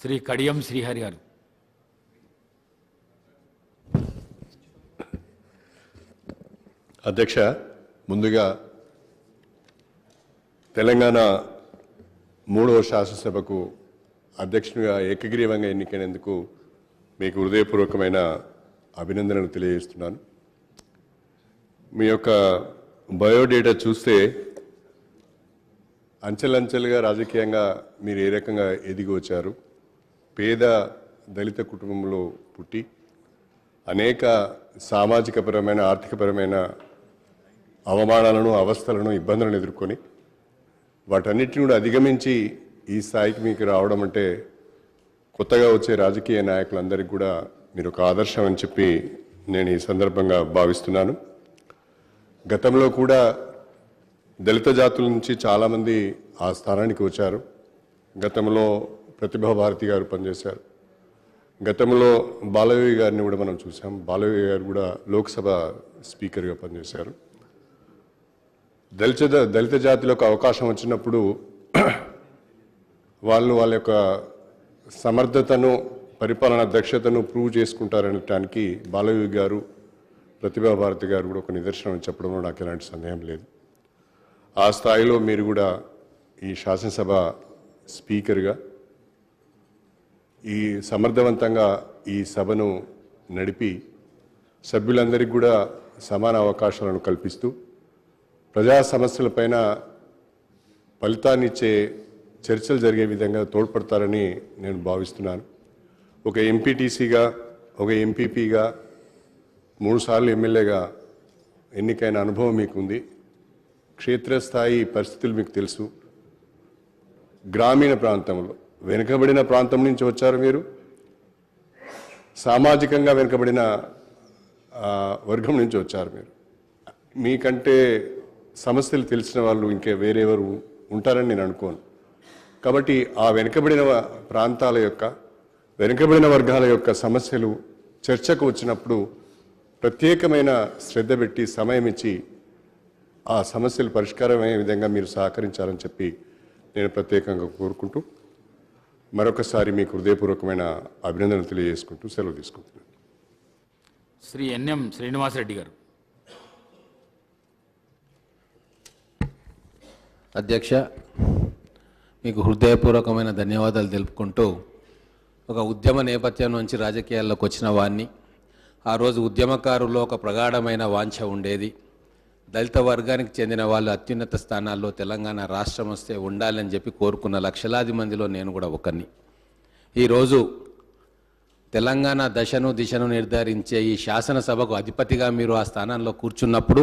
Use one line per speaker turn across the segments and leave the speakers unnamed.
శ్రీ కడియం శ్రీహరి గారు.
అధ్యక్ష ముందుగా తెలంగాణ మూడవ శాసనసభకు అధ్యక్షునిగా ఏకగ్రీవంగా ఎన్నికైనందుకు మీకు హృదయపూర్వకమైన అభినందనలు తెలియజేస్తున్నాను. మీ యొక్క బయోడేటా చూస్తే అంచెలంచెలుగా రాజకీయంగా మీరు ఏ రకంగా ఎదిగి వచ్చారు? పేద దళిత కుటుంబంలో పుట్టి అనేక సామాజికపరమైన ఆర్థికపరమైన అవమానాలను అవస్థలను ఇబ్బందులను ఎదుర్కొని వాటన్నిటిని కూడా అధిగమించి ఈ స్థాయికి మీకు రావడం అంటే కొత్తగా వచ్చే రాజకీయ నాయకులందరికీ కూడా మీరు ఒక ఆదర్శం అని చెప్పి నేను ఈ సందర్భంగా భావిస్తున్నాను. గతంలో కూడా దళిత జాతుల నుంచి చాలామంది ఆ స్థానానికి వచ్చారు. గతంలో ప్రతిభా భారతి గారు పనిచేశారు. గతంలో బాలయోగి గారిని కూడా మనం చూసాం బాలయోగి గారు కూడా లోక్సభ స్పీకర్గా పనిచేశారు. దళిత దళిత జాతిలోకి అవకాశం వచ్చినప్పుడు వాళ్ళు వాళ్ళ యొక్క సమర్థతను పరిపాలన దక్షతను ప్రూవ్ చేసుకుంటారనటానికి బాలయోగి గారు ప్రతిభా భారతి గారు కూడా ఒక నిదర్శనం చెప్పడంలో నాకు ఎలాంటి సందేహం లేదు. ఆ స్థాయిలో మీరు కూడా ఈ శాసనసభ స్పీకర్గా ఈ సమర్థవంతంగా ఈ సభను నడిపి సభ్యులందరికీ కూడా సమాన అవకాశాలను కల్పిస్తూ ప్రజా సమస్యలపైన ఫలితాన్నిచ్చే చర్చలు జరిగే విధంగా తోడ్పడతారని నేను భావిస్తున్నాను. ఒక ఎంపీటీసీగా ఒక ఎంపీపీగా మూడుసార్లు ఎమ్మెల్యేగా ఎన్నికైన అనుభవం మీకుంది. క్షేత్రస్థాయి పరిస్థితులు మీకు తెలుసు. గ్రామీణ ప్రాంతంలో వెనుకబడిన ప్రాంతం నుంచి వచ్చారు మీరు? సామాజికంగా వెనుకబడిన వర్గం నుంచి వచ్చారు మీరు. మీకంటే సమస్యలు తెలిసిన వాళ్ళు ఇంకే వేరేవరు ఉంటారని నేను అనుకోను. కాబట్టి ఆ వెనుకబడిన ప్రాంతాల యొక్క వెనుకబడిన వర్గాల యొక్క సమస్యలు చర్చకు వచ్చినప్పుడు ప్రత్యేకమైన శ్రద్ధ పెట్టి సమయం ఇచ్చి ఆ సమస్యలు పరిష్కారమయ్యే విధంగా మీరు సహకరించాలని చెప్పి నేను ప్రత్యేకంగా కోరుకుంటూ మరొకసారి మీకు హృదయపూర్వకమైన అభినందనలు తెలియజేసుకుంటూ సెలవు తీసుకుంటున్నాను.
శ్రీ ఎన్ఎం శ్రీనివాసరెడ్డి గారు.
అధ్యక్ష మీకు హృదయపూర్వకమైన ధన్యవాదాలు తెలుపుకుంటూ ఒక ఉద్యమ నేపథ్యం నుంచి రాజకీయాల్లోకి వచ్చిన వాడిని ఆ రోజు ఉద్యమకారుల్లో ఒక ప్రగాఢమైన వాంఛ ఉండేది. దళిత వర్గానికి చెందిన వాళ్ళు అత్యున్నత స్థానాల్లో తెలంగాణ రాష్ట్రం వస్తే ఉండాలని చెప్పి కోరుకున్న లక్షలాది మందిలో నేను కూడా ఒకరిని ఈరోజు తెలంగాణ దశను దిశను నిర్ధారించే ఈ శాసనసభకు అధిపతిగా మీరు ఆ స్థానంలో కూర్చున్నప్పుడు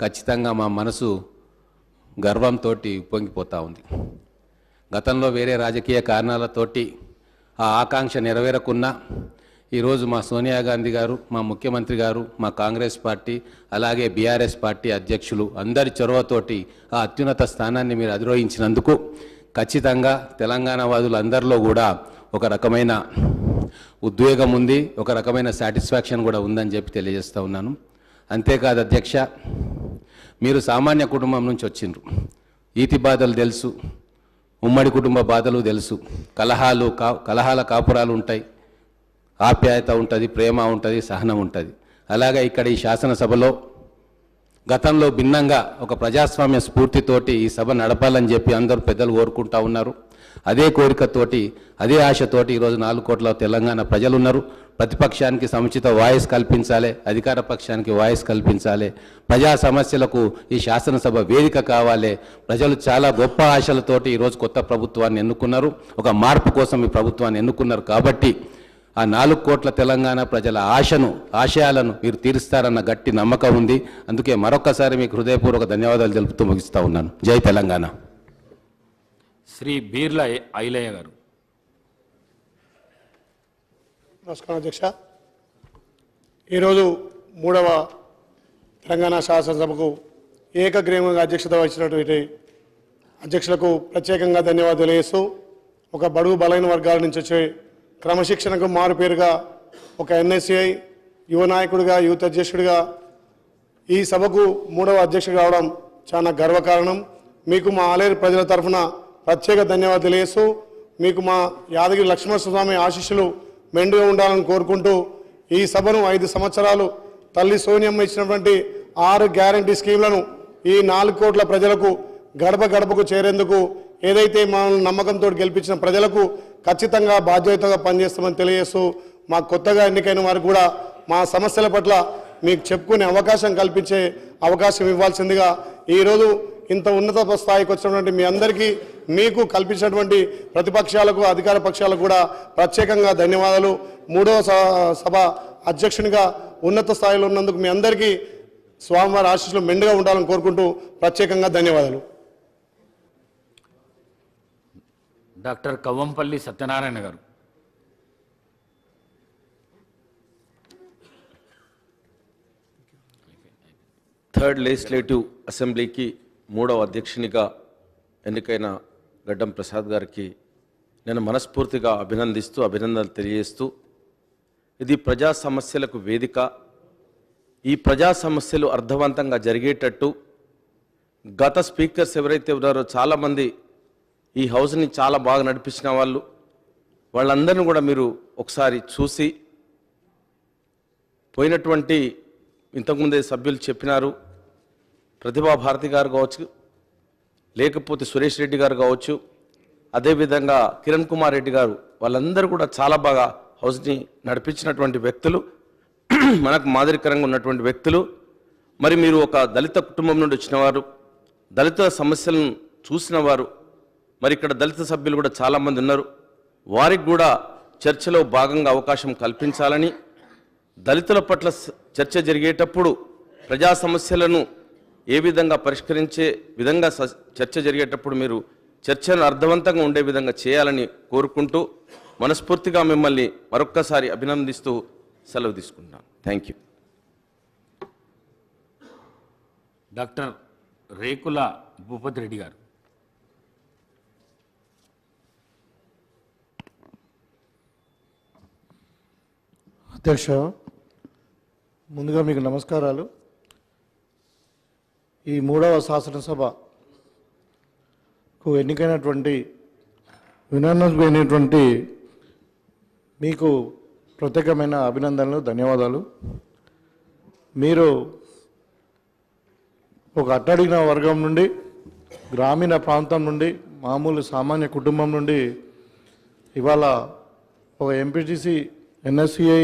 ఖచ్చితంగా మా మనసు గర్వంతో పొంగిపోతూ ఉంది. గతంలో వేరే రాజకీయ కారణాలతోటి ఆ ఆకాంక్ష నెరవేరకున్నా ఈరోజు మా సోనియా గాంధీ గారు మా ముఖ్యమంత్రి గారు మా కాంగ్రెస్ పార్టీ అలాగే బీఆర్ఎస్ పార్టీ అధ్యక్షులు అందరి చొరవతోటి ఆ అత్యున్నత స్థానాన్ని మీరు అధిరోహించినందుకు ఖచ్చితంగా తెలంగాణ వాదులు అందరిలో కూడా ఒక రకమైన ఉద్వేగం ఉంది ఒక రకమైన సాటిస్ఫాక్షన్ కూడా ఉందని చెప్పి తెలియజేస్తూ ఉన్నాను. అంతేకాదు అధ్యక్ష మీరు సామాన్య కుటుంబం నుంచి వచ్చిండ్రు. ఈతి బాధలు తెలుసు ఉమ్మడి కుటుంబ బాధలు తెలుసు కలహాలు కా కలహాల కాపురాలు ఉంటాయి. ఆప్యాయత ఉంటుంది ప్రేమ ఉంటుంది సహనం ఉంటుంది. అలాగే ఇక్కడ ఈ శాసనసభలో గతంలో భిన్నంగా ఒక ప్రజాస్వామ్య స్ఫూర్తితోటి ఈ సభ నడపాలని చెప్పి అందరూ పెద్దలు కోరుకుంటా ఉన్నారు. అదే కోరికతోటి అదే ఆశతోటి ఈరోజు నాలుగు కోట్ల తెలంగాణ ప్రజలు ఉన్నారు ప్రతిపక్షానికి సముచిత వాయిస్ కల్పించాలి అధికార పక్షానికి వాయిస్ కల్పించాలి. ప్రజా సమస్యలకు ఈ శాసనసభ వేదిక కావాలి. ప్రజలు చాలా గొప్ప ఆశలతోటి ఈరోజు కొత్త ప్రభుత్వాన్ని ఎన్నుకున్నారు. ఒక మార్పు కోసం ఈ ప్రభుత్వాన్ని ఎన్నుకున్నారు కాబట్టి ఆ నాలుగు కోట్ల తెలంగాణ ప్రజల ఆశను ఆశయాలను మీరు తీరుస్తారన్న గట్టి నమ్మకం ఉంది. అందుకే మరొక్కసారి మీకు హృదయపూర్వక ధన్యవాదాలు తెలుపుతూ ముగిస్తా ఉన్నాను. జై తెలంగాణ.
శ్రీ బీర్ల ఐలయ్య గారు.
నమస్కారం అధ్యక్ష. ఈరోజు మూడవ తెలంగాణ శాసనసభకు ఏకగ్రీవంగా అధ్యక్షత వహించినటువంటి అధ్యక్షులకు ప్రత్యేకంగా ధన్యవాదాలు తెలియజేస్తూ ఒక బడుగు బలైన వర్గాల నుంచి వచ్చే క్రమశిక్షణకు మారుపేరుగా ఒక ఎన్ఎస్సిఐ యువ నాయకుడిగా యూత్ అధ్యక్షుడిగా ఈ సభకు మూడవ అధ్యక్షుడు కావడం చాలా గర్వకారణం. మీకు మా ఆలేరు ప్రజల తరఫున ప్రత్యేక ధన్యవాదాలు తెలియజేస్తూ మీకు మా యాదగిరి లక్ష్మణస్వామి ఆశీస్సులు మెండుగా ఉండాలని కోరుకుంటూ ఈ సభను ఐదు సంవత్సరాలు తల్లి సోనియమ్మ ఇచ్చినటువంటి ఆరు గ్యారంటీ స్కీమ్లను ఈ నాలుగు కోట్ల ప్రజలకు గడప గడపకు చేరేందుకు ఏదైతే మనల్ని నమ్మకంతో గెలిపించిన ప్రజలకు ఖచ్చితంగా బాధ్యతగా పనిచేస్తామని తెలియజేస్తూ మా కొత్తగా ఎన్నికైన వారు కూడా మా సమస్యల పట్ల మీకు చెప్పుకునే అవకాశం కల్పించే అవకాశం ఇవ్వాల్సిందిగా ఈరోజు ఇంత ఉన్నత స్థాయికి వచ్చినటువంటి మీ అందరికీ మీకు కల్పించినటువంటి ప్రతిపక్షాలకు అధికార పక్షాలకు కూడా ప్రత్యేకంగా ధన్యవాదాలు. మూడవ సభ అధ్యక్షునిగా ఉన్నత స్థాయిలో ఉన్నందుకు మీ అందరికీ స్వామివారి ఆశీస్సులు మెండుగా ఉండాలని కోరుకుంటూ ప్రత్యేకంగా ధన్యవాదాలు.
డాక్టర్ కవ్వంపల్లి సత్యనారాయణ గారు.
థర్డ్ లెజిస్లేటివ్ అసెంబ్లీకి మూడవ అధ్యక్షునిగా ఎన్నికైన గడ్డం ప్రసాద్ గారికి నేను మనస్ఫూర్తిగా అభినందిస్తూ అభినందనలు తెలియజేస్తూ ఇది ప్రజా సమస్యలకు వేదిక. ఈ ప్రజా సమస్యలు అర్థవంతంగా జరిగేటట్టు గత స్పీకర్స్ ఎవరైతే ఉన్నారో చాలామంది ఈ హౌస్ని చాలా బాగా నడిపించిన వాళ్ళు వాళ్ళందరినీ కూడా మీరు ఒకసారి చూసి పోయినటువంటి ఇంతకుముందే సభ్యులు చెప్పినారు ప్రతిభా భారతి గారు కావచ్చు లేకపోతే సురేష్ రెడ్డి గారు కావచ్చు అదేవిధంగా కిరణ్ కుమార్ రెడ్డి గారు వాళ్ళందరూ కూడా చాలా బాగా హౌస్ని నడిపించినటువంటి వ్యక్తులు మనకు మాదిరికరంగా ఉన్నటువంటి వ్యక్తులు. మరి మీరు ఒక దళిత కుటుంబం నుండి వచ్చిన వారు దళిత సమస్యలను చూసిన వారు మరి ఇక్కడ దళిత సభ్యులు కూడా చాలామంది ఉన్నారు. వారికి కూడా చర్చలో భాగంగా అవకాశం కల్పించాలని దళితుల పట్ల చర్చ జరిగేటప్పుడు ప్రజా సమస్యలను ఏ విధంగా పరిష్కరించే విధంగా స- చర్చ జరిగేటప్పుడు మీరు చర్చను అర్థవంతంగా ఉండే విధంగా చేయాలని కోరుకుంటూ మనస్ఫూర్తిగా మిమ్మల్ని మరొక్కసారి అభినందిస్తూ సెలవు తీసుకుంటున్నాను. Thank you.
డాక్టర్ రేకుల భూపతి రెడ్డి గారు.
అధ్యక్ష ముందుగా మీకు నమస్కారాలు. ఈ మూడవ శాసనసభకు ఎన్నికైనటువంటి వినమ్రమైనటువంటి మీకు ప్రత్యేకమైన అభినందనలు ధన్యవాదాలు. మీరు ఒక అట్టడిగిన వర్గం నుండి గ్రామీణ ప్రాంతం నుండి మామూలు సామాన్య కుటుంబం నుండి ఇవాళ ఒక ఎంపీటీసీ ఎన్ఎస్సిఐ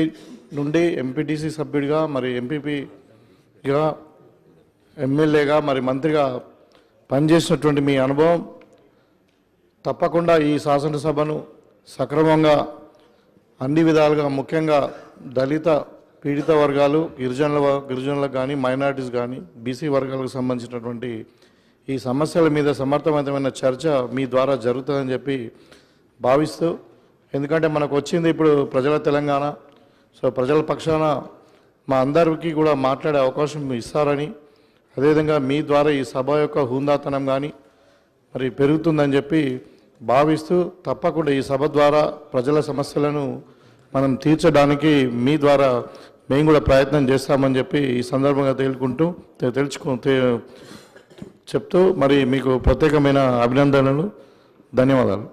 నుండి ఎంపీటీసీ సభ్యుడిగా మరి ఎంపీపీగా ఎమ్మెల్యేగా మరి మంత్రిగా పనిచేసినటువంటి మీ అనుభవం తప్పకుండా ఈ శాసనసభను సక్రమంగా అన్ని విధాలుగా ముఖ్యంగా దళిత పీడిత వర్గాలు గిరిజనుల గిరిజనులకు కానీ మైనారిటీస్ కానీ బీసీ వర్గాలకు సంబంధించినటువంటి ఈ సమస్యల మీద సమర్థవంతమైన చర్చ మీ ద్వారా జరుగుతుందని చెప్పి భావిస్తూ ఎందుకంటే మనకు వచ్చింది ఇప్పుడు ప్రజల తెలంగాణ. సో ప్రజల పక్షాన మా అందరికీ కూడా మాట్లాడే అవకాశం ఇస్తారని అదేవిధంగా మీ ద్వారా ఈ సభ యొక్క హుందాతనం కానీ మరి పెరుగుతుందని చెప్పి భావిస్తూ తప్పకుండా ఈ సభ ద్వారా ప్రజల సమస్యలను మనం తీర్చడానికి మీ ద్వారా మేము కూడా ప్రయత్నం చేస్తామని చెప్పి ఈ సందర్భంగా తేలుకుంటూ తెలుసుకు తెలుసుకో చెప్తూ మరి మీకు ప్రత్యేకమైన అభినందనలు ధన్యవాదాలు.